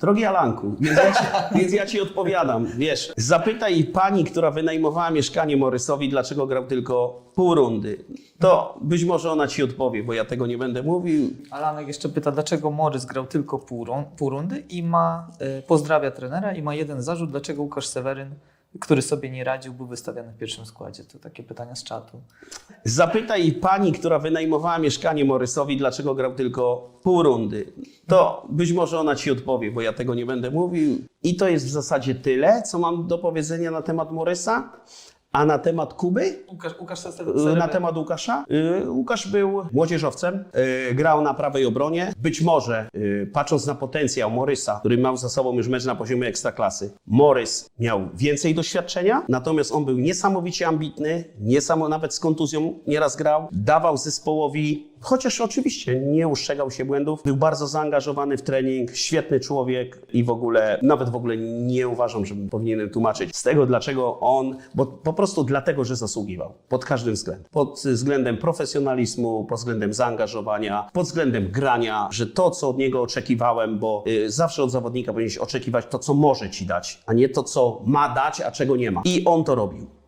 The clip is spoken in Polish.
Drogi Alanku, więc ja, ci, więc ja ci odpowiadam. Wiesz, zapytaj pani, która wynajmowała mieszkanie Morysowi, dlaczego grał tylko pół rundy. To być może ona ci odpowie, bo ja tego nie będę mówił. Alanek jeszcze pyta, dlaczego Morys grał tylko pół, run- pół rundy i ma, y, pozdrawia trenera i ma jeden zarzut, dlaczego Łukasz Seweryn, który sobie nie radził, był wystawiany w pierwszym składzie. To takie pytania z czatu. Zapytaj pani, która wynajmowała mieszkanie Morysowi, dlaczego grał tylko pół rundy. To być może ona ci odpowie, bo ja tego nie będę mówił. I to jest w zasadzie tyle, co mam do powiedzenia na temat Morysa. A na temat Kuby? Łukasz, Łukasz Y, Na temat Łukasza. Y, Łukasz był młodzieżowcem, y, grał na prawej obronie. Być może, patrząc na potencjał Morysa, który miał za sobą już mecz na poziomie ekstraklasy, Morys miał więcej doświadczenia, natomiast on był niesamowicie ambitny, niesamo, nawet z kontuzją nieraz grał, dawał zespołowi, chociaż oczywiście nie ustrzegał się błędów, był bardzo zaangażowany w trening, świetny człowiek i w ogóle, nawet w ogóle nie uważam, że powinienem tłumaczyć z tego, dlaczego on, bo po prostu dlatego, że zasługiwał pod każdym względem. Pod względem profesjonalizmu, pod względem zaangażowania, pod względem grania, że to, co od niego oczekiwałem, bo y, zawsze od zawodnika powinieneś oczekiwać to, co może ci dać, a nie to, co ma dać, a czego nie ma. I on to robił.